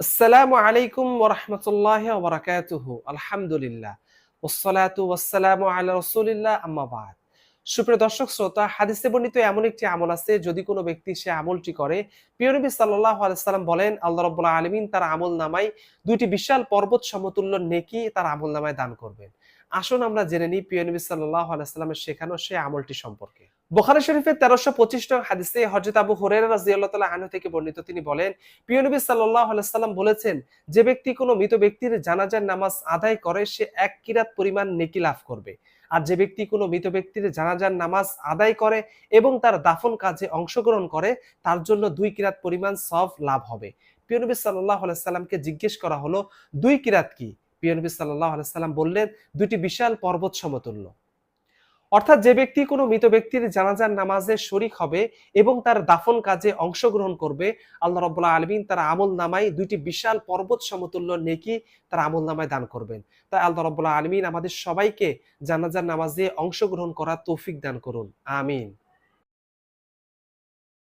আসসালামু আলাইকুম ওরহমতুল্লাহ ওবরাকাতুহু আলহামদুলিল্লাহ। ওসলাতু ওয়াসসালামু আলা রসুলিল্লাহ বাদ। সুপ্রিয় দর্শক, শ্রোতা, হাদিসে বর্ণিত এমন একটি আমল আছে, যদি কোনো ব্যক্তি সে আমলটি করে, প্রিয় নবী সাল্লাল্লাহু আলাইহি সাল্লাম বলেন, আল্লাহ রাব্বুল আলামিন তার আমল নামায় দুইটি বিশাল পর্বত সমতুল্য নেকি তার আমল নামায় দান করবেন। আসুন আমরা জেনে নিই, প্রিয় নবী সাল্লাল্লাহু আলাইহি সাল্লামের শেখানো সেই আমলটি সম্পর্কে। বুখারী শরীফের তেরোশো পঁচিশ নং হাদিসে হযরত আবু হুরায়রা রাদিয়াল্লাহু তাআলা আনহু থেকে বর্ণিত, তিনি বলেন, প্রিয় নবী সাল্লাম বলেছেন, যে ব্যক্তি কোনো মৃত ব্যক্তির জানাজার নামাজ আদায় করে, সে এক কিরাত পরিমাণ নেকি লাভ করবে। আর যে ব্যক্তি কোনো মৃত ব্যক্তির জানাজার নামাজ আদায় করে এবং তার দাফন কাজে অংশগ্রহণ করে, তার জন্য দুই কিরাত পরিমাণ সব লাভ হবে। প্রিয় নবী আলাইহি সাল্লামকে জিজ্ঞেস করা হলো, দুই কিরাত কি? প্রিয় নবী সাল্লাল্লাহু আলাইহি সাল্লাম বললেন, দুইটি বিশাল পর্বত সমতুল্য অর্থাৎ যে ব্যক্তি কোনো মৃত ব্যক্তির জানাজার নামাজে শরিক হবে এবং তার দাফন কাজে অংশগ্রহণ করবে, আল্লাহ রব্বুল্লাহ আলমিন তার আমল নামায় দুইটি বিশাল পর্বত সমতুল্য নেকি তার আমল নামায় দান করবেন। তাই আল্লাহ রব্বুল্লাহ আলমিন আমাদের সবাইকে জানাজার নামাজে অংশগ্রহণ করার তৌফিক দান করুন। আমিন।